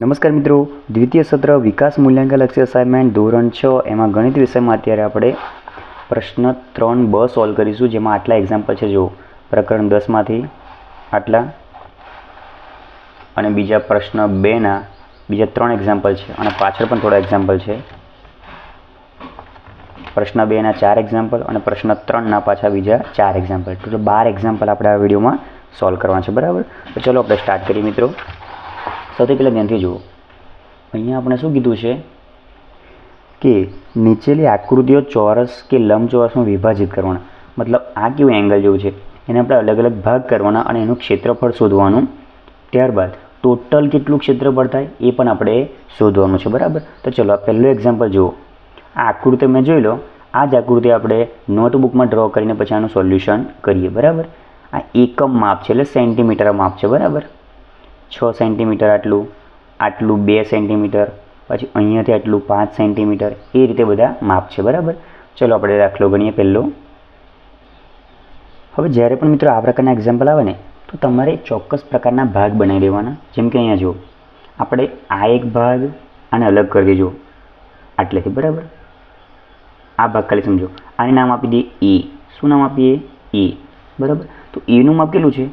નમસ્કાર મિત્રો, દ્વિતીય સત્ર વિકાસ મૂલ્યાંકન લક્ષી અસાઇનમેન્ટ ધોરણ છ એમાં ગણિત વિષયમાં અત્યારે આપણે પ્રશ્ન ત્રણ બ સોલ્વ કરીશું, જેમાં આટલા એક્ઝામ્પલ છે જો પ્રકરણ દસમાંથી આટલા અને બીજા પ્રશ્ન બેના બીજા ત્રણ એક્ઝામ્પલ છે અને પાછળ પણ થોડા એક્ઝામ્પલ છે. પ્રશ્ન બેના ચાર એક્ઝામ્પલ અને પ્રશ્ન ત્રણના પાછા બીજા ચાર એક્ઝામ્પલ ટોટલ બાર એક્ઝામ્પલ આપણે આ વિડીયોમાં સોલ્વ કરવાના છે, બરાબર? તો ચલો આપણે સ્ટાર્ટ કરીએ મિત્રો. સૌથી પહેલાં ધ્યાનથી જુઓ. અહીંયા આપણે શું કીધું છે કે નીચેલી આકૃતિઓ ચોરસ કે લંબચોરસમાં વિભાજિત કરવાના. મતલબ આ કેવું એંગલ જેવું છે? એને આપણે અલગ અલગ ભાગ કરવાના અને એનું ક્ષેત્રફળ શોધવાનું. ત્યારબાદ ટોટલ કેટલું ક્ષેત્રફળ થાય એ પણ આપણે શોધવાનું છે, બરાબર? તો ચલો, આ પહેલું એક્ઝામ્પલ જુઓ. આ આકૃતિ મેં જોઈ લો. આ જ આકૃતિ આપણે નોટબુકમાં ડ્રો કરીને પછી આનું સોલ્યુશન કરીએ, બરાબર? આ એકમ માપ છે, એટલે સેન્ટીમીટર માપ છે, બરાબર? છ સેન્ટીમીટર આટલું આટલું બે સેન્ટીમીટર, પછી અહીંયાથી આટલું પાંચ સેન્ટીમીટર, એ રીતે બધા માપ છે, બરાબર? ચલો આપણે દાખલો ગણીએ પહેલો. હવે જ્યારે પણ મિત્રો આ પ્રકારના એક્ઝામ્પલ આવે ને, તો તમારે ચોક્કસ પ્રકારના ભાગ બનાવી દેવાના. જેમ કે અહીંયા જુઓ, આપણે આ એક ભાગ આને અલગ કરી દેજો આટલેથી, બરાબર? આ ભાગ ખાલી સમજો. આને નામ આપી દઈએ એ શું નામ આપીએ? એ બરાબર? તો એનું માપ કેટલું છે?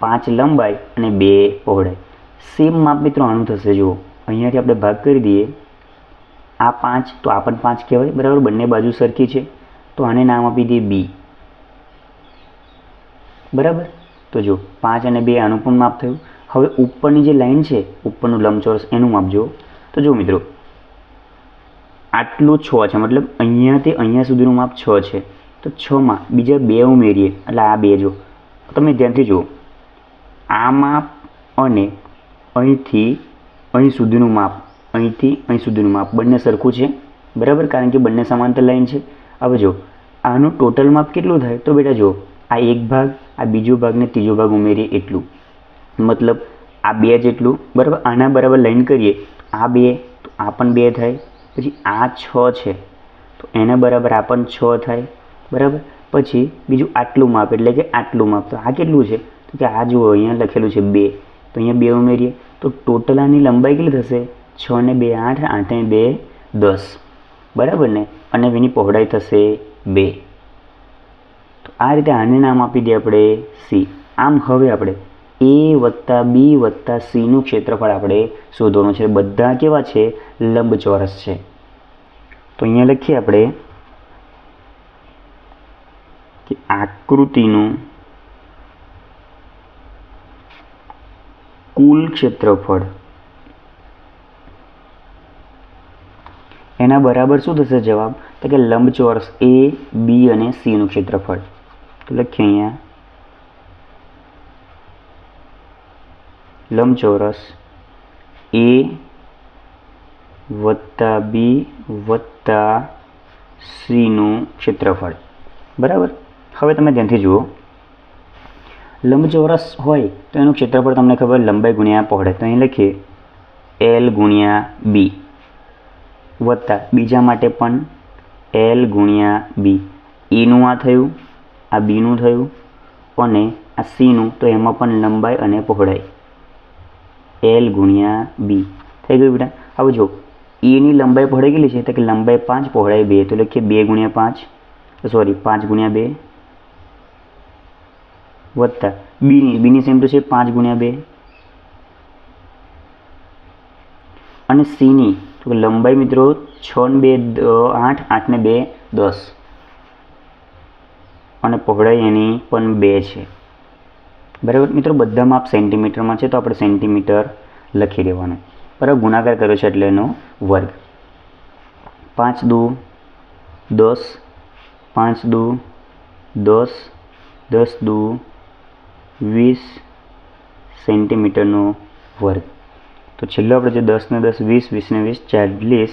પાંચ લંબાઈ અને બે પહોળાઈ. સેમ માપ મિત્રો, આનું થશે, જુઓ. અહીંયાથી આપણે ભાગ કરી દઈએ. આ પાંચ, તો આ પણ પાંચ કહેવાય. બરાબર, બંને બાજુ સરખી છે. તો આને નામ આપી દઈએ બી બરાબર? તો જો પાંચ અને બે આનું પણ માપ થયું. હવે ઉપરની જે લાઈન છે, ઉપરનું લંબચોરસ એનું માપ જુઓ. તો જો મિત્રો, આટલું છ છે. મતલબ અહીંયાથી અહીંયા સુધીનું માપ છ છે. તો છમાં બીજા બે ઉમેરીએ. એટલે આ બે જો તમે ધ્યાનથી જુઓ. આ માપ અને અહીંથી અહીં સુધીનું માપ, અહીંથી અહીં સુધીનું માપ બંને સરખું છે. બરાબર? કારણ કે બંને સમાંતર લાઈન છે. હવે જો આનું ટોટલ માપ કેટલું થાય? તો બેટા જુઓ આ એક ભાગ, આ બીજો ભાગ ને ત્રીજો ભાગ ઉમેરીએ એટલું. મતલબ આ બે જેટલું બરાબર? આના બરાબર લાઈન કરીએ. આ બે, તો આ પણ બે થાય. પછી આ છ છે. તો એના બરાબર આ પણ છ થાય. બરાબર? પછી બીજું આટલું માપ, એટલે કે આટલું માપ. તો આ કેટલું છે? તો કે આ જુઓ, અહીંયા લખેલું છે બે. તો અહીંયા બે ઉમેરીએ. તો ટોટલ આની લંબાઈ કેટલી થશે? છ ને બે આઠ આઠ ને બે દસ. બરાબર ને? અને એની પહોળાઈ થશે બે. તો આ રીતે આને નામ આપી દઈએ આપણે સી. આમ હવે આપણે એ વત્તા બી વત્તા સીનું ક્ષેત્રફળ આપણે શોધવાનું છે. બધા કેવા છે? લંબચોરસ છે. તો અહીંયા લખીએ આપણે કે આકૃતિનું કુલ ક્ષેત્રફળ. એના બરાબર શું થશે જવાબ? તો કે લંબચોરસ એ બી અને સીનું ક્ષેત્રફળ. તો લખીએ અહીંયા. લંબચોરસ એ વત્તા બી વત્તા સીનું ક્ષેત્રફળ. બરાબર? હવે તમે ધ્યાનથી જુઓ. લંબચોરસ હોય તો એનું ક્ષેત્રફળ તમને ખબર લંબાઈ ગુણ્યા પહોળે. તો અહીં લખીએ એલ ગુણ્યા બી વત્તા બીજા માટે પણ એલ ગુણ્યા બી ઈનું આ થયું, આ બીનું થયું અને આ સીનું તો એમાં પણ લંબાઈ અને પહોળાઈ. એલ ગુણ્યા બી થઈ ગયું બેટા? હવે જો એની લંબાઈ પહોળાઈ કેટલી છે? તો કે લંબાઈ પાંચ, પહોળાઈ બે. તો લખીએ બે ગુણ્યા પાંચ સોરી પાંચ ગુણ્યા બે. વત્તા. બીની બીની સેમ તો છે પાંચ ગુણ્યા બે. અને સીની, તો લંબાઈ મિત્રો છ ને બે આઠ આઠ ને બે દસ. અને પહોળાઈ એની પણ બે છે. બરાબર? મિત્રો, બધા માપ સેન્ટીમીટરમાં છે, તો આપણે સેન્ટીમીટર લખી દેવાનું. બરાબર? ગુણાકાર કર્યો છે એટલે એનો વર્ગ. પાંચ દુ દસ, પાંચ દુ દસ દસ દુ વીસ સેન્ટીમીટરનો વર્ગ. તો છેલ્લો આપણે જે દસ ને દસ, વીસ વીસ ને વીસ, ચાલીસ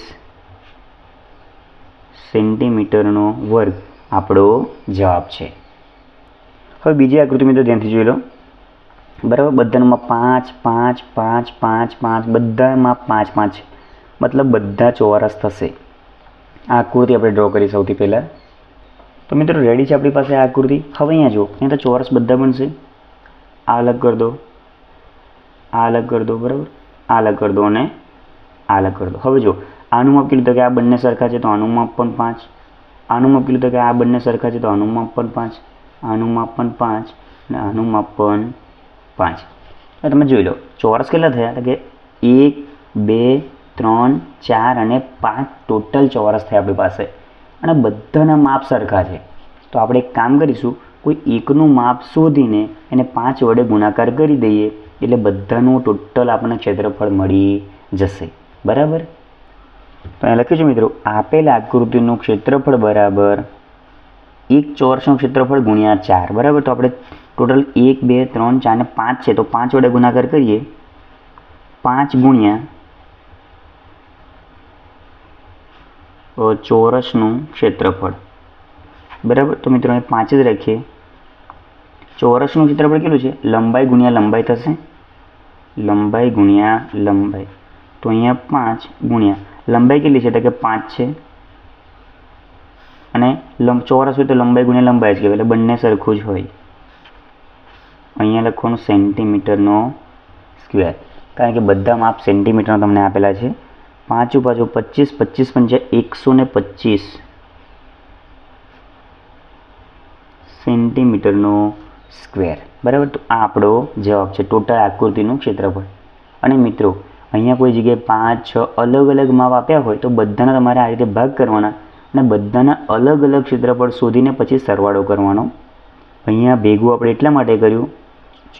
સેન્ટીમીટરનો વર્ગ આપણો જવાબ છે. હવે બીજી આકૃતિ મિત્રો ધ્યાનથી જોઈ લો. બરાબર? બધામાં પાંચ પાંચ પાંચ પાંચ પાંચ, બધામાં પાંચ પાંચ મતલબ બધા ચોરસ થશે. આ આકૃતિ આપણે ડ્રો કરી સૌથી પહેલાં. તો મિત્રો રેડી છે આપણી પાસે આ આકૃતિ? હવે અહીંયા જુઓ. અહીંયા તો ચોરસ બધા બનશે. આ અલગ કરી દો. આ અલગ કરી દો, બરાબર? આ અલગ કરી દો અને આ અલગ કરી દો. હવે જો આનું માપ કેટલું તો કે આ બંને સરખા છે તો આનું માપ પણ પાંચ. આનું માપ કેટલું કે આ બંને સરખા છે તો આનું માપ પણ પાંચ. આનું માપ પણ પાંચ અને આનું માપ પણ પાંચ. તમે જોઈ લો, ચોરસ કેટલા થયા? એટલે કે એક, બે, ત્રણ, ચાર અને પાંચ ટોટલ ચોરસ થયા આપણી પાસે. અને બધાના માપ સરખા છે. તો આપણે એક કામ કરીશું કોઈ એકનું માપ શોધીને એને પાંચ વડે ગુણાકાર કરી દઈએ એટલે બધાનું ટોટલ આપણને ક્ષેત્રફળ મળી જશે. બરાબર? અહીં લખ્યું છે મિત્રો, આપેલ આકૃતિનું ક્ષેત્રફળ બરાબર એક ચોરસનું ક્ષેત્રફળ ગુણ્યા ચાર. બરાબર? તો આપણે ટોટલ એક, બે, ત્રણ, ચાર ને પાંચ છે. તો પાંચ વડે ગુણાકાર કરીએ. પાંચ ગુણ્યા ચોરસનું ક્ષેત્રફળ. બરાબર? તો મિત્રો, અહીં પાંચ જ રાખીએ ચોરસનું ક્ષેત્રફળ કેટલું છે? લંબાઈ ગુણ્યા લંબાઈ થશે. લંબાઈ ગુણ્યા લંબાઈ. તો અહીંયા પાંચ ગુણ્યા. લંબાઈ કેટલી છે? તો કે પાંચ છે. અને લંબ, ચોરસ હોય તો લંબાઈ ગુણ્યા લંબાઈ જ કહેવાય. એટલે બંને સરખું જ હોય. અહીંયા લખવાનું સેન્ટીમીટરનો સ્ક્વેર. કારણ કે બધા માપ સેન્ટીમીટરના તમને આપેલા છે. પાંચ પાછું પચીસ પચીસ પંચા એકસો ને પચીસ. સેન્ટીમીટરનો સ્ક્વેર. બરાબર? તો આ આપણો જવાબ છે ટોટલ આકૃતિનું ક્ષેત્રફળ. અને મિત્રો, અહીંયા કોઈ જગ્યાએ પાંચ, છ અલગ અલગ માપ આપ્યા હોય તો બધાના તમારે આ રીતે ભાગ કરવાના અને બધાના અલગ અલગ ક્ષેત્રફળ શોધીને પછી સરવાળો કરવાનો. અહીંયા ભેગું આપણે એટલા માટે કર્યું,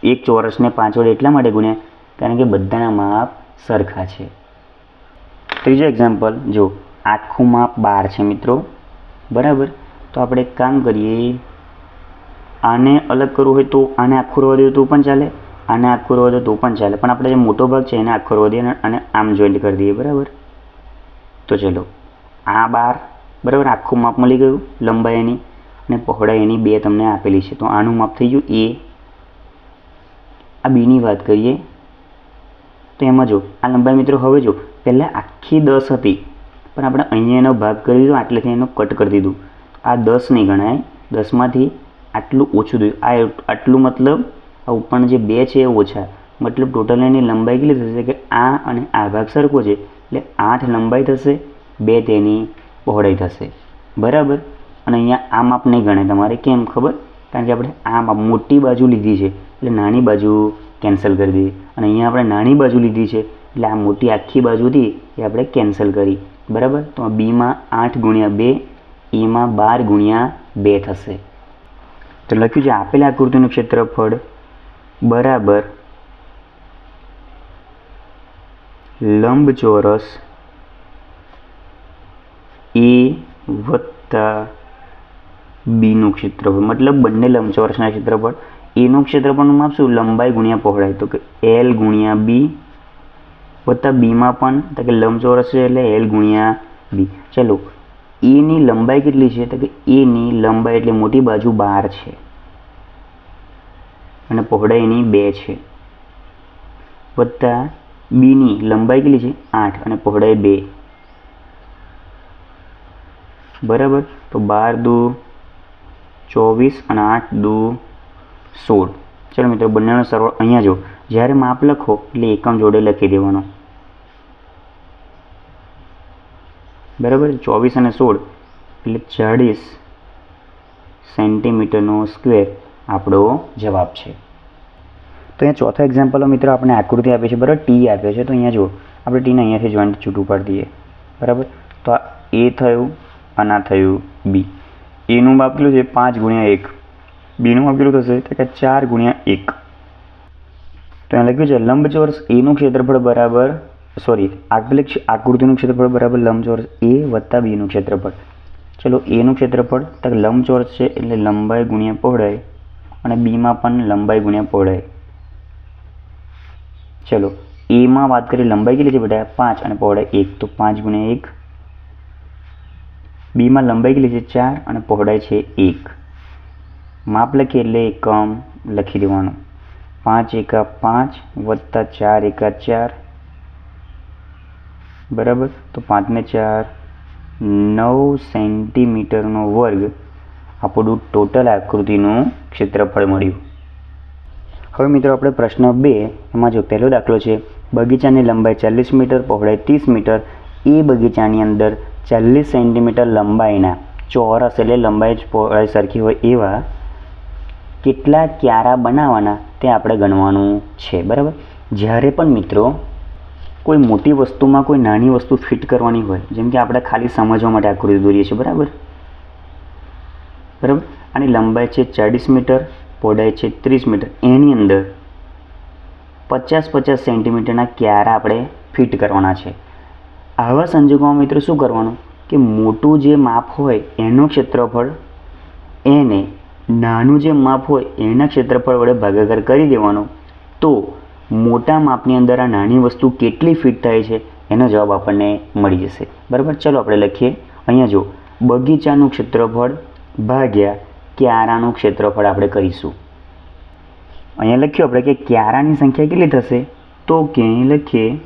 એક ચોરસને પાંચ વડે એટલા માટે ગુણ્યા, કારણ કે બધાના માપ સરખા છે. ત્રીજો એક્ઝામ્પલ જો આખું માપ બાર છે મિત્રો, બરાબર? તો આપણે એક કામ કરીએ આને અલગ કરવું હોય તો આને આખું રહેવા દઈએ તો પણ ચાલે, આને આખું રહેવા દો તો પણ ચાલે. પણ આપણે જે મોટો ભાગ છે એને આખો રહેવા દઈએ અને- આમ જોઈન્ટ કરી દઈએ, બરાબર? તો ચલો, આ બાર, બરાબર? આખું માપ મળી ગયું, લંબાઈ એની અને પહોળાઈ એની બે તમને આપેલી છે. તો આનું માપ થઈ ગયું એ. આ બીની વાત કરીએ, તો એમાં જો, આ લંબાઈ મિત્રો, હવે જો, પહેલાં આખી દસ હતી, પણ આપણે અહીંયા એનો ભાગ કરી દીધો, આટલેથી એનો કટ કરી દીધું. આ દસ નહીં ગણાય, દસમાંથી આટલું ઓછું થયું આ આટલું મતલબ આ ઉપરના જે બે છે એ ઓછા. મતલબ ટોટલ એની લંબાઈ કેટલી થશે? કે આ અને આ ભાગ સરખો છે. એટલે આઠ લંબાઈ થશે, બે તેની પહોળાઈ થશે. બરાબર? અને અહીંયા આ માપ નહીં ગણાય તમારે કેમ ખબર? કારણ કે આપણે આ માપ મોટી બાજુ લીધી છે. એટલે નાની બાજુ કેન્સલ કરી દઈએ. અને અહીંયા આપણે નાની બાજુ લીધી છે. એટલે આ મોટી આખી બાજુ હતી એ આપણે કેન્સલ કરી. બરાબર? તો બીમાં આઠ ગુણ્યા બે, એમાં બાર ગુણ્યા બે થશે. તો લખ્યું છે, આપેલ આકૃતિનું ક્ષેત્રફળ બરાબર લંબચોરસ એ વત્તા બીનું ક્ષેત્રફળ. મતલબ બંને લંબચોરસના ક્ષેત્રફળ. એનું ક્ષેત્રફળનું માપ શું? લંબાઈ ગુણ્યા પહોળાઈ. તો કે એલ ગુણ્યા બી વત્તા બીમાં પણ, તો કે લંબચોરસ છે એટલે એલ ગુણ્યા બી ચલો એની લંબાઈ કેટલી છે? તો કે એની લંબાઈ એટલે મોટી બાજુ બાર છે. અને પહોળાઈ એની બે છે. વત્તા બીની લંબાઈ કેટલી છે? આઠ. અને પહોળાઈ બે. બરાબર? તો બાર, દુ, ચોવીસ અને આઠ, દુ, સોળ. ચલો મિત્રો, બંનેનો સરવાળો અહીંયા જો જ્યારે માપ લખો, એટલે એકમ જોડે લખી દેવાનો. બરાબર? ચોવીસ અને સોળ એટલે ચાળીસ સેન્ટીમીટરનો સ્ક્વેર આપણો જવાબ છે. તો અહીંયા ચોથા એક્ઝામ્પલમાં મિત્રો આપણે આકૃતિ આપી છે, બરાબર? ટી આપે છે. તો અહીંયા જુઓ, આપણે ટીને અહીંયાથી જોઈન્ટ છૂટું પાડી બરાબર? તો આ એ થયું, અને આ થયું બી. એનું માપ કેટલું છે? પાંચ ગુણ્યા એક. બીનું માપ કેટલું થશે? તો કે ચાર ગુણ્યા એક. તો અહીંયા લખ્યું છે, લંબચોરસ એનું ક્ષેત્રફળ બરાબર સોરી આપેલ આકૃતિનું ક્ષેત્રફળ બરાબર લંબચોરસ એ વત્તા બીનું ક્ષેત્રફળ. ચલો એનું ક્ષેત્રફળ, તક લંબચોરસ છે એટલે લંબાઈ ગુણ્યા પહોળાઈ અને બીમાં પણ લંબાઈ ગુણ્યા પહોળાઈ. ચલો એમાં વાત કરીએ લંબાઈ કેટલી છે બેટા પાંચ અને પહોળાઈ એક, તો પાંચ ગુણ્યા એક. બીમાં લંબાઈ કેટલી છે? ચાર અને પહોળાઈ છે એક. માપ લખીએ એટલે એકમ લખી દેવાનું. પાંચ એકા પાંચ વત્તા ચાર એકા ચાર બરાબર? તો પાંચને ચાર, નવ સેન્ટીમીટરનો વર્ગ આપણું ટોટલ આકૃતિનું ક્ષેત્રફળ મળ્યું. હવે મિત્રો આપણે પ્રશ્ન બે, એમાં જો પહેલો દાખલો છે, બગીચાની લંબાઈ ચાલીસ મીટર, પહોળાઈ ત્રીસ મીટર, એ બગીચાની અંદર ચાલીસ સેન્ટીમીટર લંબાઈના ચોરસ એટલે લંબાઈ પહોળાઈ સરખી હોય એવા કેટલા ક્યારા બનાવવાના તે આપણે ગણવાનું છે, બરાબર? જ્યારે પણ મિત્રો કોઈ મોટી વસ્તુમાં કોઈ નાની વસ્તુ ફિટ કરવાની હોય, જેમ કે આપણે ખાલી સમજવા માટે આકૃતિ દોરીએ છીએ, બરાબર? બરાબર? આની લંબાઈ છે ચાળીસ મીટર, પહોળાઈ છે ત્રીસ મીટર. એની અંદર પચાસ પચાસ સેન્ટીમીટરના ક્યારા આપણે ફિટ કરવાના છે. આવા સંજોગોમાં મિત્રો શું કરવાનું? કે મોટું જે માપ હોય એનું ક્ષેત્રફળ એને નાનું જે માપ હોય એના ક્ષેત્રફળ વડે ભાગાકાર કરી દેવાનો. તો મોટા માપની અંદર આ નાની વસ્તુ કેટલી ફિટ થાય છે એનો જવાબ આપણને મળી જશે. બરાબર? ચલો આપણે લખીએ. અહીંયા જો બગીચાનું ક્ષેત્રફળ ભાગ્યા ક્યારાનું ક્ષેત્રફળ આપણે કરીશું. અહીંયા લખ્યું આપણે કે ક્યારાની સંખ્યા કેટલી થશે? તો કે લખીએ.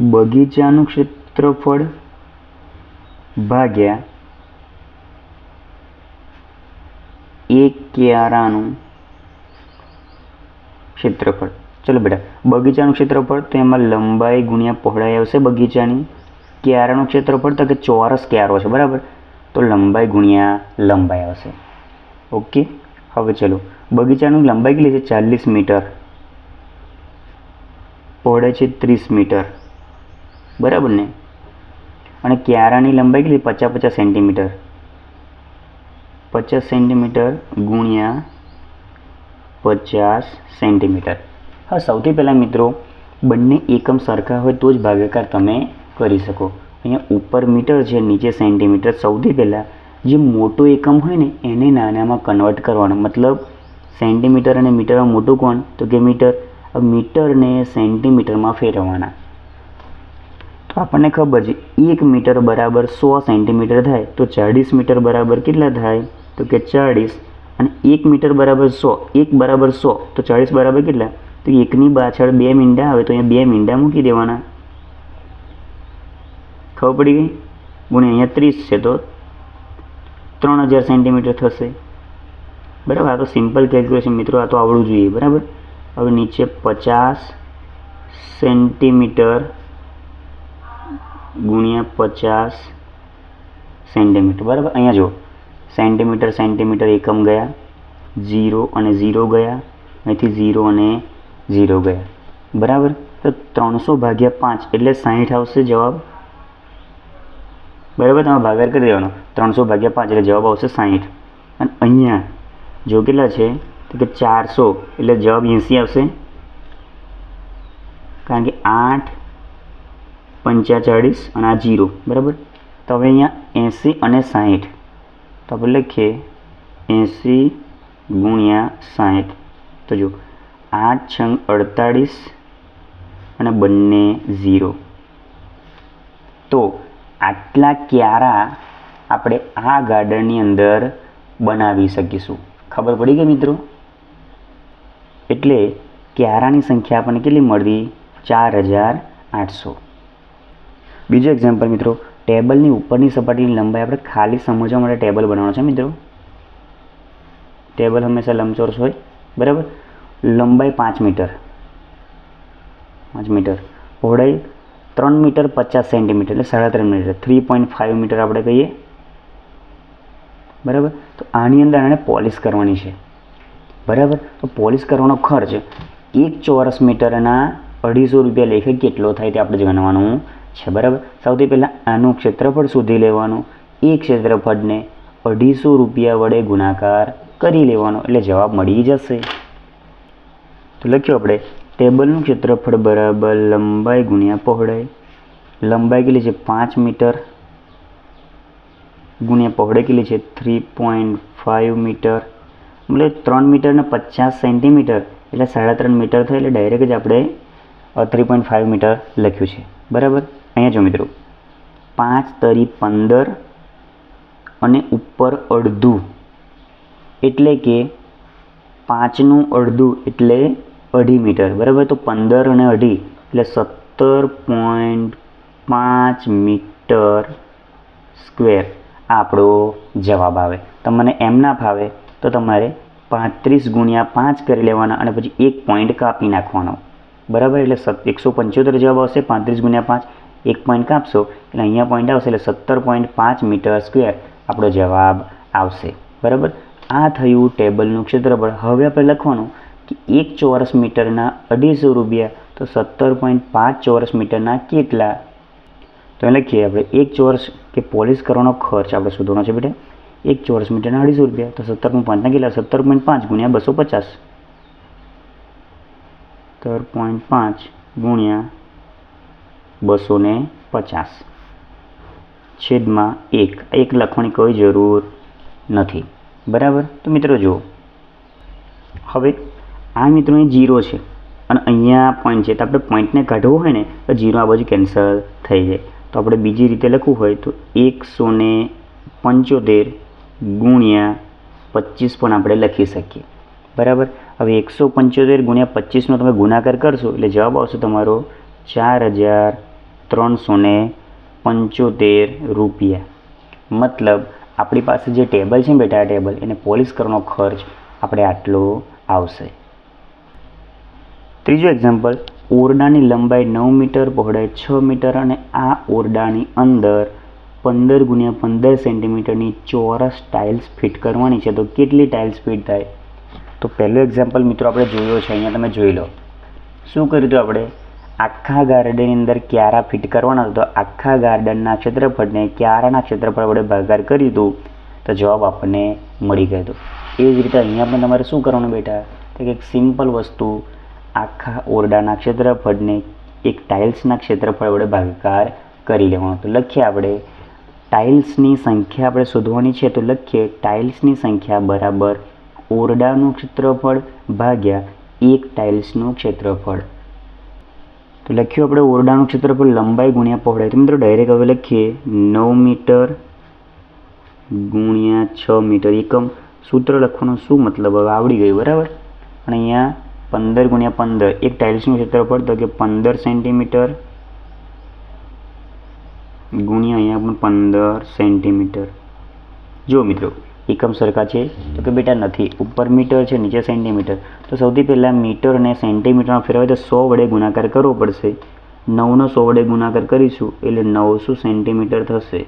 બગીચાનું ક્ષેત્રફળ ભાગ્યા એક ક્યારાનું ક્ષેત્રફળ. ચલો બેટા, બગીચાનું ક્ષેત્રફળ તો એમાં લંબાઈ ગુણ્યા પહોળાઈ આવશે બગીચાની. ક્યારાનું ક્ષેત્રફળ તો કે ચોરસ ક્યારો છે, બરાબર? તો લંબાઈ ગુણ્યા લંબાઈ આવશે. ઓકે? હવે ચલો, બગીચાનું લંબાઈ કેટલી છે? ચાલીસ મીટર. પહોળાઈ છે ત્રીસ મીટર. બરાબર ને? અને ક્યારાની લંબાઈ કેટલી? પચાસ પચાસ સેન્ટીમીટર. પચાસ સેન્ટીમીટર ગુણ્યા પચાસ સેન્ટીમીટર. હા, સૌથી પહેલાં મિત્રો, બંને એકમ સરખા હોય તો જ ભાગાકાર તમે કરી શકો. અહીંયા ઉપર મીટર છે, નીચે સેન્ટીમીટર. સૌથી પહેલાં જે મોટો એકમ હોય ને, એને નાનામાં કન્વર્ટ કરવાનો. મતલબ, સેન્ટીમીટર અને મીટરમાં મોટું કોણ? તો કે મીટર. મીટરને સેન્ટીમીટરમાં ફેરવવાના. તો આપણને ખબર છે, એક મીટર બરાબર સો સેન્ટીમીટર થાય. તો ચાળીસ મીટર બરાબર કેટલા થાય? તો કે ચાળીસ. અને એક મીટર બરાબર સો, એક બરાબર સો, તો ચાળીસ બરાબર કેટલા? તો એકની પાછળ બે મીંડા આવે તો અહીંયા બે મીંડા મૂકી દેવાના. ખબર પડી ગઈ? ગુણ્યા અહીંયા ત્રીસ છે તો ત્રણ હજાર સેન્ટીમીટર થશે. બરાબર? આ તો સિમ્પલ કેલ્ક્યુલેશન મિત્રો, આ તો આવડવું જોઈએ, બરાબર? હવે નીચે પચાસ સેન્ટીમીટર ગુણ્યા પચાસ સેન્ટીમીટર, બરાબર? અહીંયા જુઓ. સેન્ટીમીટર સેન્ટીમીટર એકમ ગયા, ઝીરો અને ઝીરો ગયા, અહીંથી ઝીરો અને ઝીરો ગયા. બરાબર? તો ત્રણસો ભાગ્યા પાંચ એટલે સાહીઠ આવશે જવાબ. બરાબર? તમે ભાગાકાર કરી દેવાનો. ત્રણસો ભાગ્યા પાંચ એટલે જવાબ આવશે સાહીઠ. અને અહીંયા જો કેટલા છે? તો કે ચારસો એટલે જવાબ એંસી આવશે. કારણ કે આઠ પંચાચાળીસ અને આ જીરો બરાબર? તો હવે અહીંયા એંસી અને સાહીઠ. તો આપણે લખીએ એંસી ગુણ્યા સાહીઠ તો જો આઠ છંગ અડતાળીસ અને બંને ઝીરો તો આટલા ક્યારા આપણે આ ગાર્ડનની અંદર બનાવી શકીશું ખબર પડી ગઈ મિત્રો એટલે ક્યારાની સંખ્યા આપણને કેટલી મળવી ચાર હજાર આઠસો બીજો એક્ઝામ્પલ મિત્રો ટેબલની ઉપરની સપાટીની લંબાઈ આપણે ખાલી સમજવા માટે ટેબલ બનાવવાનો છે મિત્રો. ટેબલ હંમેશા લંબચોરસ હોય, બરાબર? લંબાઈ પાંચ મીટર. પાંચ મીટર. પહોળાઈ ત્રણ મીટર પચાસ સેન્ટીમીટર એટલે સાડા ત્રણ metre. Three point five metre આપણે કહીએ. બરાબર? તો આની અંદર આને પોલિશ કરવાની છે. બરાબર? તો પોલિશ કરવાનો ખર્ચ એક ચોરસ મીટરના અઢીસો રૂપિયા લેખે કેટલો થાય તે આપણે ગણવાનું છે, બરાબર? સૌથી પહેલાં આનું ક્ષેત્રફળ શોધી લેવાનું. એ ક્ષેત્રફળને અઢીસો રૂપિયા વડે ગુણાકાર કરી લેવાનો, એટલે જવાબ મળી જશે. તો લખ્યું આપણે, ટેબલનું ક્ષેત્રફળ બરાબર લંબાઈ ગુણ્યા પહોળાઈ. લંબાઈ કેટલી છે? પાંચ મીટર. ગુણ્યા પહોળાઈ કેટલી છે? Three point five metre. એટલે ત્રણ મીટર ને પચાસ સેન્ટીમીટર, એટલે સાડા ત્રણ મીટર થાય, એટલે ડાયરેક્ટ જ આપણે થ્રી પોઈન્ટ ફાઇવ મીટર લખ્યું છે. બરાબર? અહીંયા જો મિત્રો, પાંચ તરી પંદર અને ઉપર અડધું. એટલે કે પાંચનું અડધું એટલે અઢી મીટર. બરાબર? તો પંદર અને અઢી એટલે સત્તર પોઈન્ટ પાંચ મીટર સ્ક્વેર આપણો જવાબ આવે. તમને એમ ના ફાવે તો તમારે પાંત્રીસ ગુણ્યા પાંચ કરી લેવાના અને પછી એક પોઈન્ટ કાપી નાખવાનો. બરાબર? એટલે એકસો પંચોતેર જવાબ આવશે, પાંત્રીસ ગુણ્યા પાંચ એક પોઈન્ટ કાપશો, એટલે અહીંયા પોઈન્ટ આવશે એટલે સત્તર પોઈન્ટ પાંચ મીટર સ્ક્વેર આપણો જવાબ આવશે. બરાબર? આ થયું ટેબલનું ક્ષેત્રફળ. હવે આપણે લખવાનું કે એક ચોરસ મીટરના અઢીસો રૂપિયા, તો સત્તર પોઈન્ટ પાંચ ચોરસ મીટરના કેટલા? તો લખીએ આપણે, એક ચોરસ કે પોલિશ કરવાનો ખર્ચ આપણે શોધવાનો છે બેટા. એક ચોરસ મીટરના અઢીસો રૂપિયા, તો સત્તર પોઈન્ટ પાંચના કેટલા? સત્તર પોઈન્ટ પાંચ ગુણ્યા બસો પચાસ. સત્તર પોઈન્ટ પાંચ ગુણ્યા બસો ને પચાસ. છેદમાં એક. એક લખવાની કોઈ જરૂર નથી. બરાબર? તો મિત્રો જુઓ. હવે આ મિત્રો અહીં જીરો છે. અને અહીંયા પોઈન્ટ છે. તો આપણે પોઈન્ટને કાઢવું હોય ને, તો જીરો આ બાજુ કેન્સલ થઈ જાય. તો આપણે બીજી રીતે લખવું હોય તો એકસો ને પંચોતેર ગુણ્યા પચીસ પણ આપણે લખી શકીએ. બરાબર? હવે એકસો પંચોતેર ગુણ્યા પચીસનો તમે ગુણાકાર કરશો, એટલે જવાબ આવશે તમારો ચાર હજાર ત્રણસો ને પંચોતેર રૂપિયા. મતલબ, આપણી પાસે જે ટેબલ છે બેટા ટેબલ, એને પોલિશ કરવાનો ખર્ચ આપણે આટલો આવશે. ત્રીજો એક્ઝામ્પલ ઓરડાની લંબાઈ નવ મીટર, પહોળાઈ છ મીટર અને આ ઓરડાની અંદર પંદર ગુણ્યા પંદર સેન્ટીમીટરની ચોરસ ટાઇલ્સ ફિટ કરવાની છે. તો કેટલી ટાઇલ્સ ફિટ થાય? તો પહેલો એક્ઝામ્પલ મિત્રો આપણે જોયો છે, અહીંયા તમે જોઈ લો. શું કર્યું હતું આપણે? આખા ગાર્ડનની અંદર ક્યારા ફિટ કરવાના હતો. આખા ગાર્ડનના ક્ષેત્રફળને ક્યારાના ક્ષેત્રફળ વડે ભાગાકાર કર્યું હતું. તો જવાબ આપણને મળી ગયો હતો. એ જ રીતે અહીંયા પણ તમારે શું કરવાનું બેટા? તો કે એક સિમ્પલ વસ્તુ, આખા ઓરડાના ક્ષેત્રફળને એક ટાઇલ્સના ક્ષેત્રફળ વડે ભાગાકાર કરી લેવાનો તો લખીએ આપણે ટાઇલ્સની સંખ્યા આપણે શોધવાની છે તો લખીએ ટાઇલ્સની સંખ્યા બરાબર ઓરડાનું ક્ષેત્રફળ ભાગ્યા એક ટાઇલ્સનું ક્ષેત્રફળ. તો લખ્યું આપણે ઓરડાનું ક્ષેત્રફળ લંબાઈ ગુણ્યા પહોળાઈ. તો મિત્રો ડાયરેક્ટ હવે લખીએ. નવ મીટર ગુણ્યા છ મીટર એકમ. સૂત્ર લખવાનો શું મતલબ? હવે આવડી ગયું, બરાબર? અને અહીંયા પંદર ગુણ્યા પંદર. એક ટાઇલ્સનું ક્ષેત્રફળ તો કે પંદર સેન્ટીમીટર ગુણ્યા અહીંયા પણ પંદર સેન્ટીમીટર જો મિત્રો. એકમ સરખા છે તો કે બેટા નથી. ઉપર મીટર છે, નીચે સેન્ટીમીટર. તો સૌથી પહેલાં મીટર અને સેન્ટીમીટરમાં ફેરવાય તો સો વડે ગુણાકાર કરવો પડશે. નવનો સો વડે ગુણાકાર કરીશું એટલે નવસો સેન્ટીમીટર થશે.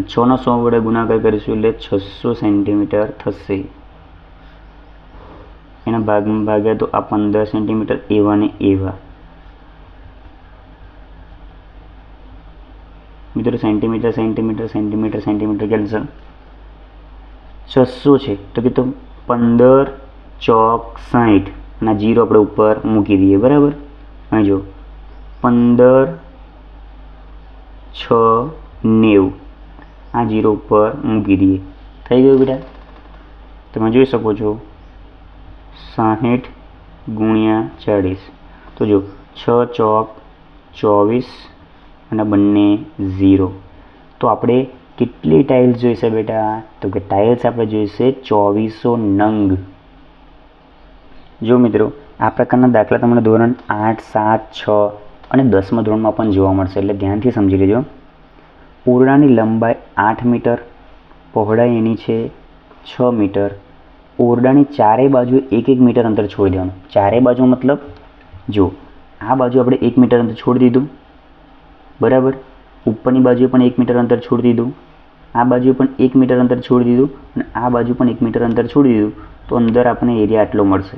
છનો સો વડે ગુણાકાર કરીશું એટલે છસો સેન્ટીમીટર થશે. એના ભાગમાં ભાગ્યા તો આ પંદર સેન્ટીમીટર એવા ને એવા. મિત્રો centimetre centimetre centimetre centimetre cancel છસો છે? તો કે તો પંદર ચોક સાઠ અને જીરો આપણે ઉપર મૂકી દઈએ, બરાબર? અહીં જો પંદર છ નેવું આ જીરો ઉપર મૂકી દઈએ. થઈ ગયું બેટા? તમે જોઈ શકો છો. સાહીઠ ગુણ્યા ચાળીસ. તો જો છ ચોક ચોવીસ અને બંને ઝીરો. તો આપણે કેટલી ટાઇલ્સ જોઈશે બેટા? તો કે ટાઇલ્સ આપણે જોઈશે ચોવીસો નંગ. જો મિત્રો, આ પ્રકારના દાખલા તમને ધોરણ આઠ, સાત, છ અને દસમા ધોરણમાં પણ જોવા મળશે, એટલે ધ્યાનથી સમજી લેજો. ઓરડાની લંબાઈ આઠ મીટર, પહોળાઈ એની છે છ મીટર. ઓરડાની ચારેય બાજુ એક એક મીટર અંતર છોડી દેવાનું. ચારેય બાજુ મતલબ, જો, આ બાજુ આપણે એક મીટર અંતર છોડી દીધું. બરાબર? ઉપરની બાજુએ પણ એક મીટર અંતર છોડી દીધું. આ બાજુ પણ એક મીટર અંતર છોડી દીધું અને આ બાજુ પણ એક મીટર અંતર છોડી દીધું. તો અંદર આપણને એરિયા આટલો મળશે.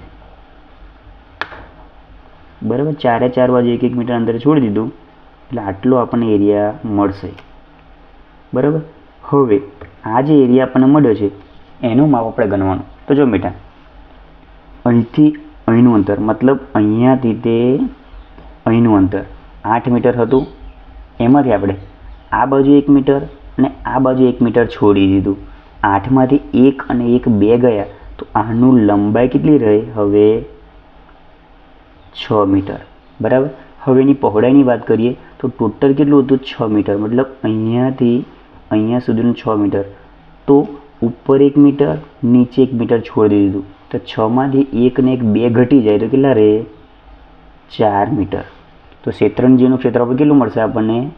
બરાબર? ચારે ચાર બાજુ એક એક મીટર અંતર છોડી દીધું. એટલે આટલો આપણને એરિયા મળશે. બરાબર? હવે, આ જે એરિયા આપણને મળ્યો છે, એનું માપ આપણે ગણવાનું. તો જો બેટા, અહીંથી અહીંનું અંતર, મતલબ અહીંયાથી તે અહીંનું અંતર. આઠ મીટર હતું એમાંથી આપણે આ બાજુ એક મીટર અને આ બાજુ એક મીટર છોડી દીધું. આઠમાંથી એક અને એક બે ગયા, તો આનું લંબાઈ કેટલી રહે? હવે છ મીટર. બરાબર? હવે એની પહોળાઈની વાત કરીએ, તો ટોટલ કેટલું હતું? છ મીટર. મતલબ અહીંયાથી અહીંયા સુધીનું છ મીટર. તો ઉપર એક મીટર, નીચે એક મીટર છોડી દીધું. તો છમાંથી એક ને એક બે ઘટી જાય, તો કેટલા રહે? ચાર મીટર. તો શેત્રંજીનું ક્ષેત્રફળ કેટલું મળશે આપણને?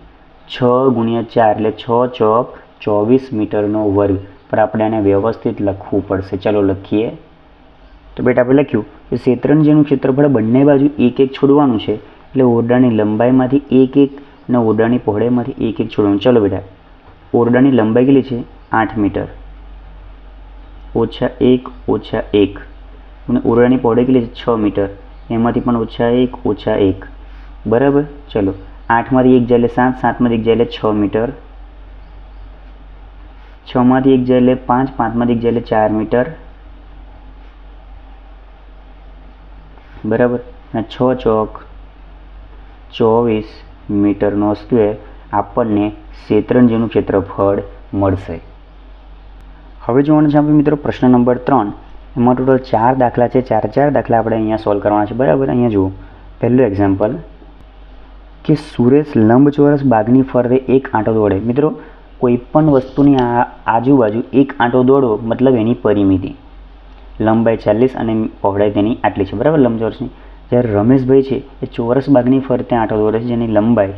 છ ગુણ્યા ચાર, એટલે છ ચોક ચોવીસ મીટરનો વર્ગ. પર આપણે આને વ્યવસ્થિત લખવું પડશે. ચાલો લખીએ. તો બેટા આપણે લખ્યું કે શેત્રંજીનું ક્ષેત્રફળ બંને બાજુ એક એક છોડવાનું છે. એટલે ઓરડાની લંબાઈમાંથી એક એક અને ઓરડાની પહોળાઈમાંથી એક એક છોડવાનું. ચલો બેટા. ઓરડાની લંબાઈ કેટલી છે? આઠ મીટર. ઓછા એક ઓછા એક. અને ઓરડાની પહોળાઈ કેટલી છે? છ મીટર. એમાંથી પણ ઓછા એક ઓછા એક. બરાબર? ચલો. આઠમાંથી એક જાય એટલે સાત, સાતમાંથી એક જાય એટલે છ મીટર. છમાંથી એક જાય એટલે પાંચ, પાંચમાંથી એક જાય એટલે ચાર મીટર. બરાબર? અને છ ચોક ચોવીસ મીટરનો સ્ક્વેર આપણને શેતરંજીનું ક્ષેત્રફળ મળશે. હવે જોવાનું છે આપણે મિત્રો પ્રશ્ન નંબર ત્રણ. એમાં ટોટલ ચાર દાખલા છે. ચાર ચાર દાખલા આપણે અહીંયા સોલ્વ કરવાના છે. બરાબર? અહીંયા જુઓ. પહેલું એક્ઝામ્પલ કે સુરેશ લંબચોરસ બાગની ફરતે એક આંટો દોડે. મિત્રો કોઈ પણ વસ્તુની આજુબાજુ એક આંટો દોડવો મતલબ એની પરિમિતિ. લંબાઈ ચાલીસ અને પહોળાઈ તેની આટલી છે. બરાબર, લંબચોરસની? જ્યારે રમેશભાઈ છે, એ ચોરસ બાગની ફરતે આંટો દોડે છે, જેની લંબાઈ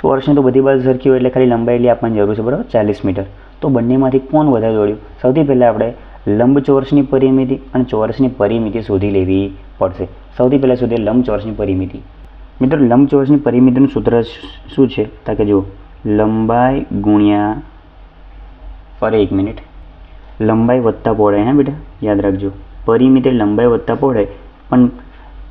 ચોરસની તો બધી બાજુ સરખી હોય એટલે ખાલી લંબાઈ એટલી આપણને જરૂર છે, બરાબર? ચાલીસ મીટર. તો બંનેમાંથી કોણ વધારે દોડ્યું? સૌથી પહેલાં આપણે લંબચોરસની પરિમિતિ અને ચોરસની પરિમિતિ શોધી લેવી પડશે. સૌથી પહેલાં શોધીએ લંબચોરસની પરિમિતિ. મિત્રો, લંબચોરસની પરિમિતિનું સૂત્ર શું છે? તો કે જુઓ. લંબાઈ ગુણ્યા, ફરી એક મિનિટ. લંબાઈ વત્તા પહોળાઈ, હા બેટા? યાદ રાખજો. પરિમિતિ લંબાઈ વત્તા પહોળાઈ, પણ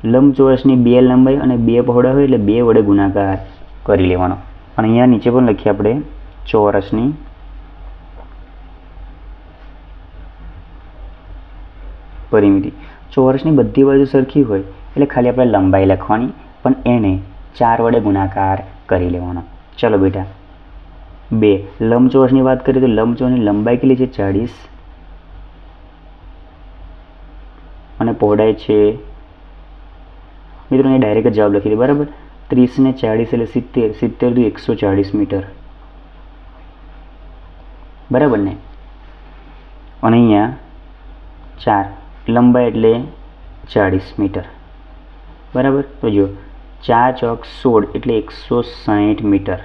લંબચોરસની બે લંબાઈ અને બે પહોળાઈ હોય એટલે બે વડે ગુણાકાર કરી લેવાનો. અને અહીંયા નીચે પણ લખીએ આપણે ચોરસની પરિમિતિ. ચોરસની બધી બાજુ સરખી હોય એટલે ખાલી આપણે લંબાઈ લખવાની. પણ એને ચાર વડે ગુણાકાર કરી લેવાનો. ચલો બેટા, બે. લંબચોરસની વાત કરીએ તો લંબચોરસની લંબાઈ કેટલી છે? ચાળીસ. અને પહોળાઈ છે? મિત્રો અહીંયા ડાયરેક્ટ જવાબ લખી દે બરાબર? ત્રીસ ને ચાળીસ એટલે સિત્તેર. સિત્તેર દુ એકસો ચાળીસ મીટર. બરાબર ને? અને અહીંયા ચાર. લંબાઈ એટલે ચાળીસ મીટર. બરાબર? તો જો ચાર ચોક સોળ એટલે એકસો સાહીઠ મીટર.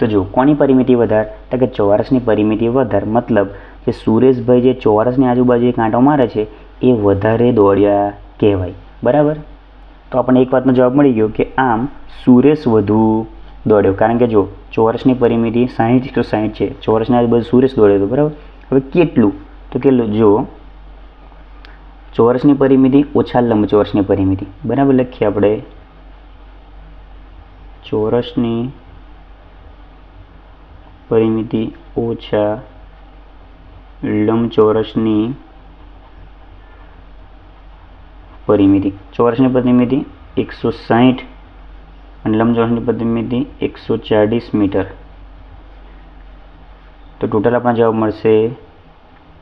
તો જો કોની પરિમિતિ વધાર? તો કે ચોરસની પરિમિતિ વધાર, મતલબ કે સુરેશભાઈ જે ચોરસની આજુબાજુ કાંટો મારે છે, એ વધારે દોડ્યા કહેવાય. બરાબર? તો આપણને એક વાતનો જવાબ મળી ગયો કે આમ સુરેશ વધુ દોડ્યો. કારણ કે જો ચોરસની પરિમિતિ સાહીઠ તો સાહીઠ છે. ચોરસની આજુબાજુ સુરેશ દોડ્યો હતો, બરાબર? હવે કેટલું? તો કેટલું જો ચોરસની પરિમિતિ ઓછા લંબચોરસની પરિમિતિ. બરાબર લખીએ આપણે? ચોરસની પરિમિતિ ઓછા લંબચોરસની પરિમિતિ. ચોરસની પરિમિતિ એકસો સાહીઠ અને લંબચોરસની પરિમિતિ એકસો ચાળીસ મીટર. તો ટોટલ આપણને જવાબ મળશે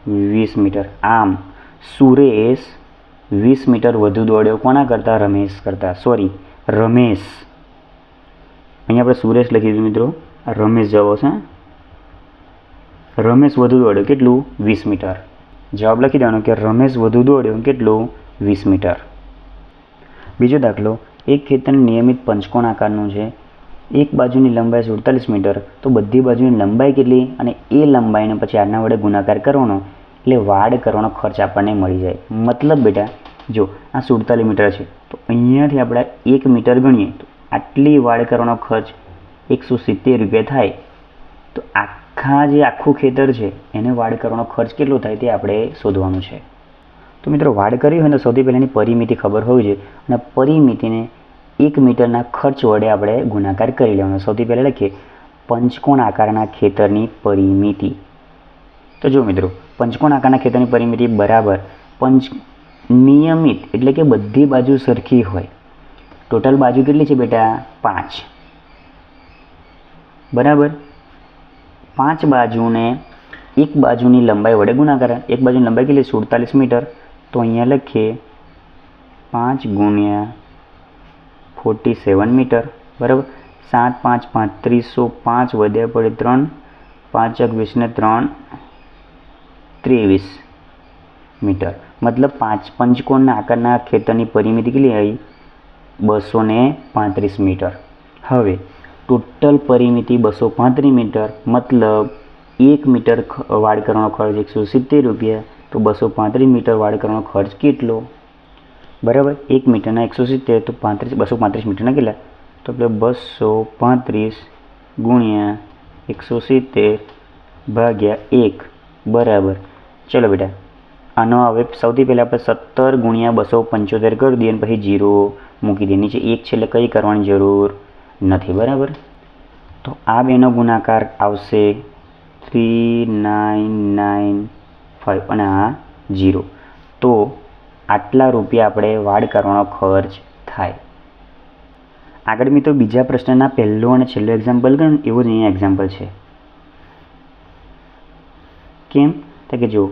વીસ મીટર. આમ, સુરેશ વીસ મીટર વધુ દોડ્યો. કોના કરતાં? રમેશ કરતાં. સોરી રમેશ. અહીંયા આપણે સુરેશ લખી દીધું મિત્રો. રમેશ જવાબ આવશે રમેશ વધુ દોડ્યો કેટલું? વીસ મીટર. જવાબ લખી દેવાનો કે રમેશ વધુ દોડ્યો કેટલું? વીસ મીટર. બીજો દાખલો, એક ખેતર નિયમિત પંચકોણ આકારનું છે. એક બાજુની લંબાઈ સુડતાલીસ મીટર, તો બધી બાજુની લંબાઈ કેટલી? અને એ લંબાઈને પછી આના વડે ગુણાકાર કરવાનો. એટલે વાડ કરવાનો ખર્ચ આપણને મળી જાય. મતલબ બેટા, જો આ સુડતાલીસ મીટર છે, તો અહીંયાથી આપણે એક મીટર ગણીએ, તો આટલી વાડ કરવાનો ખર્ચ એકસો સિત્તેર રૂપિયા થાય, તો આખા જે આખું ખેતર છે, એને વાડ કરવાનો ખર્ચ કેટલો થાય તે આપણે શોધવાનું છે. તો મિત્રો વાડ કરી હોય તો સૌથી પહેલાંની પરિમિતિ ખબર હોવી જોઈએ અને પરિમિતિને એક મીટરના ખર્ચ વડે આપણે ગુણાકાર કરી લેવાનો. સૌથી પહેલાં લખીએ, પંચકોણ આકારના ખેતરની પરિમિતિ. તો જો મિત્રો, પંચકોણ આકારના ખેતરની પરિમિતિ બરાબર પંચ નિયમિત એટલે કે બધી બાજુ સરખી હોય. ટોટલ બાજુ કેટલી છે બેટા? પાંચ. બરાબર? પાંચ બાજુને એક બાજુની લંબાઈ વડે ગુણાકાર. એક બાજુની લંબાઈ કેટલી? સુડતાલીસ મીટર. તો અહીંયા લખીએ પાંચ ગુણ્યા ફોર્ટી સેવન મીટર. બરાબર? સાત, પાંચ પાંત્રીસો પાંચ વધ્યા પડે ત્રણ. પાંચ વીસને ત્રણ, ત્રેવીસ મીટર. મતલબ પાંચ પંચકોણના આકારના ખેતરની પરિમિતિ કેટલી આવી? બસો પાંત્રીસ મીટર. હવે, ટોટલ પરિમિતિ બસો પાંત્રીસ મીટર, મતલબ એક મીટર વાડ કરવાનો ખર્ચ એકસો સિત્તેર રૂપિયા, તો બસો પાંત્રીસ મીટર વાડ કરવાનો ખર્ચ કેટલો? બરાબર? એક મીટરના એકસો સિત્તેર, તો પાંત્રીસ, બસો પાંત્રીસ મીટરના કેટલા? તો આપણે બસો પાંત્રીસ ગુણ્યા એકસો સિત્તેર ભાગ્યા એક. બરાબર. ચલો બેટા, આનો હવે સૌથી પહેલાં આપણે સત્તર ગુણ્યા બસો પંચોતેર કરી દઈએ અને પછી જીરો. મૂકી દે. નીચે એક છે એટલે કંઈ કરવાની જરૂર નથી, બરાબર? તો આ બેનો ગુણાકાર આવશે થ્રી નાઇન નાઇન ફાઇવ અને આ જીરો તો આટલા રૂપિયા આપણે વાડ કરવાનો ખર્ચ થાય. આગળ મિત્રો બીજા પ્રશ્નના પહેલો અને છેલ્લો એક્ઝામ્પલ ગણ. એવું જ અહીંયા એક્ઝામ્પલ છે. કેમ? તો કે જો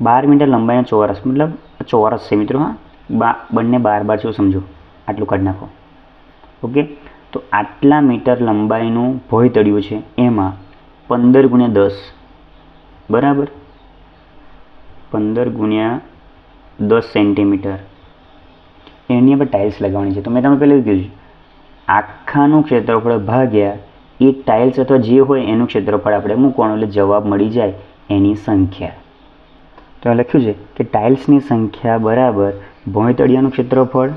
બાર મીટર લંબાઈનો ચોરસ, મતલબ ચોરસ છે મિત્રો, હા? બા, બંને બાર બાર જો સમજો. આટલું કાઢી નાખો. ઓકે? તો આટલા મીટર લંબાઈનું ભોયતળિયું છે, એમાં પંદર ગુણ્યા દસ. બરાબર? પંદર ગુણ્યા દસ સેન્ટીમીટર. એની આપણે ટાઇલ્સ લગાવવાની છે. તો મેં તમને પહેલું કીધું આખાનું ક્ષેત્રફળ ભાગ્યા એ ટાઇલ્સ અથવા જે હોય એનું ક્ષેત્રફળ આપણે મૂકવાનું, એટલે જવાબ મળી જાય એની સંખ્યા. તો આ લખ્યું છે કે ટાઇલ્સની સંખ્યા બરાબર ભોંયતળિયાનું ક્ષેત્રફળ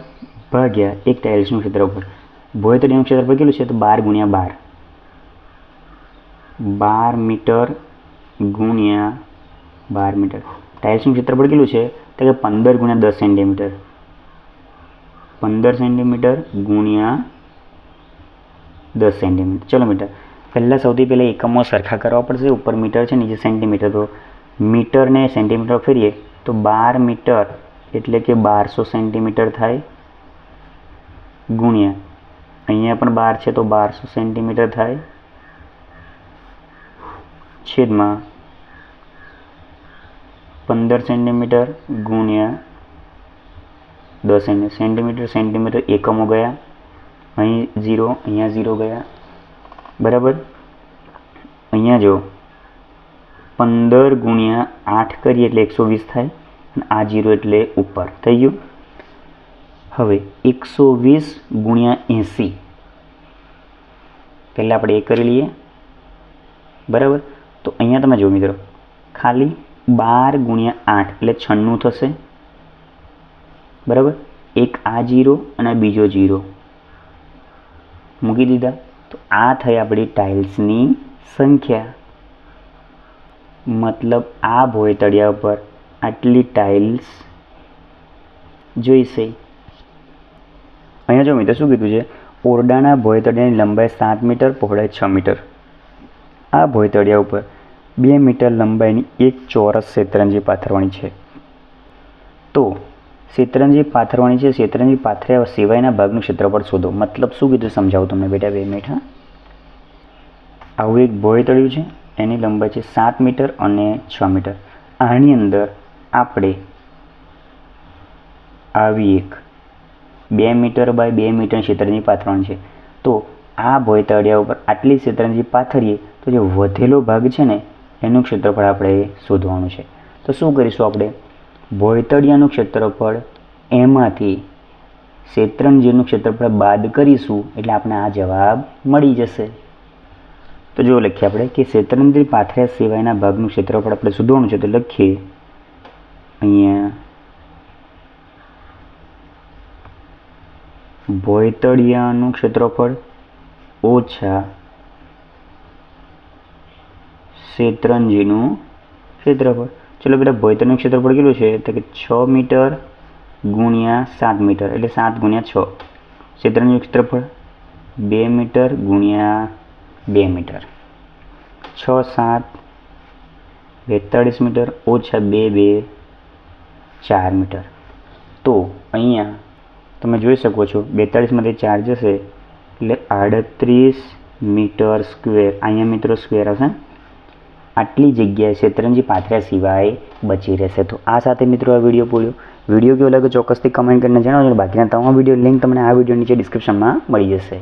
ભાગ્યા એક ટાઇલ્સનું ક્ષેત્રફળ ભોયતળીનું ક્ષેત્રફળ કેટલું છે? તો બાર ગુણ્યા બાર. બાર મીટર ગુણ્યા બાર મીટર. ટાઇલ્સનું ક્ષેત્રફળ કેટલું છે? તો કે પંદર ગુણ્યા દસ સેન્ટીમીટર. પંદર સેન્ટીમીટર ગુણ્યા દસ સેન્ટીમીટર. ચલો મીટર. પહેલાં સૌથી પહેલાં એકમો સરખા કરવા પડશે. ઉપર મીટર છે, નીચે સેન્ટીમીટર. તો મીટરને સેન્ટીમીટર ફેરીએ તો બાર મીટર એટલે કે બારસો સેન્ટીમીટર થાય ગુણ્યા અહીંયા પણ બાર છે તો બારસો સેન્ટીમીટર થાય. છેદમાં પંદર સેન્ટીમીટર ગુણ્યા દસ સેન્ટીમીટર સેન્ટીમીટર એકમો ગયા. અહીં ઝીરો, અહીંયા ઝીરો ગયા. બરાબર? અહીંયા જો પંદર ગુણ્યા આઠ કરીએ એટલે એકસો વીસ થાય. આ જીરો એટલે ઉપર. થઈ ગયું? હવે એકસો વીસ ગુણ્યા એંસી. પહેલાં આપણે એ કરી લઈએ. બરાબર? તો અહીંયા તમે જો મિત્રો, ખાલી બાર ગુણ્યા આઠ, એટલે છન્નું થશે. બરાબર? એક આ જીરો અને બીજો જીરો. મૂકી દીધા. તો આ થઈ આપણી ટાઇલ્સની સંખ્યા. મતલબ આ ભોયતળિયા ઉપર આટલી ટાઇલ્સ જોઈશે. અહીંયા જો મિત્રો શું કીધું છે? ઓરડાના ભોયતળિયાની લંબાઈ સાત મીટર, પહોળાઈ છ મીટર. આ ભોયતળિયા ઉપર બે મીટર લંબાઈની એક ચોરસ શેતરંજી પાથરવાની છે. તો શેતરંજી પાથરવાની છે, શેતરંજી પાથર્યા સિવાયના ભાગનું ક્ષેત્રફળ શોધો. મતલબ શું કીધું સમજાવું તમને બેટા બે મિનિટ, હા? આવું એક ભોયતળિયું છે, એની લંબાઈ છે સાત મીટર અને છ મીટર. આની અંદર આપણે આવી એક બે મીટર બાય બે મીટર શેતરંજી પાથરણ છે. તો આ ભોયતળિયા ઉપર આટલી શેતરંજી પાથરીએ, તો જે વધેલો ભાગ છે ને, એનું ક્ષેત્રફળ આપણે શોધવાનું છે. તો શું કરીશું આપણે? ભોયતળિયાનું ક્ષેત્રફળ એમાંથી શેતરંજીનું ક્ષેત્રફળ બાદ કરીશું, એટલે આપણે આ જવાબ મળી જશે. તો જો લખીએ આપણે કે શેતરંજી પાથર્યા સિવાયના ભાગનું ક્ષેત્રફળ આપણે શોધવાનું છે, તો લખીએ. અહીંયા ભોયતળિયાનું ક્ષેત્રફળ ઓછા શેતરંજીનું ક્ષેત્રફળ. ચલો પેલા ભોયતળનું ક્ષેત્રફળ કેટલું છે? તો કે છ મીટર ગુણ્યા સાત મીટર, એટલે સાત ગુણ્યા છ. શેતરંજીનું ક્ષેત્રફળ બે મીટર ગુણ્યા બે મીટર. છ, સાત, બેતાળીસ મીટર ઓછા બે બે, ચાર મીટર. તો અહીંયા તમે જોઈ શકો છો, બેતાળીસમાંથી ચાર જશે, એટલે આડત્રીસ મીટર સ્ક્વેર, અહીંયા મિત્રો સ્ક્વેર હશે. આટલી જગ્યાએ શેતરંજી પાથર્યા સિવાય બચી રહેશે. તો આ સાથે મિત્રો આ વીડિયો પૂર્યો વીડિયો કેવો લાગે ચોક્કસથી કમેન્ટ કરીને જણાવજો બાકીના તમામ વીડિયો લિંક તમને આ વીડિયો નીચે ડિસ્ક્રિપ્શનમાં મળી જશે.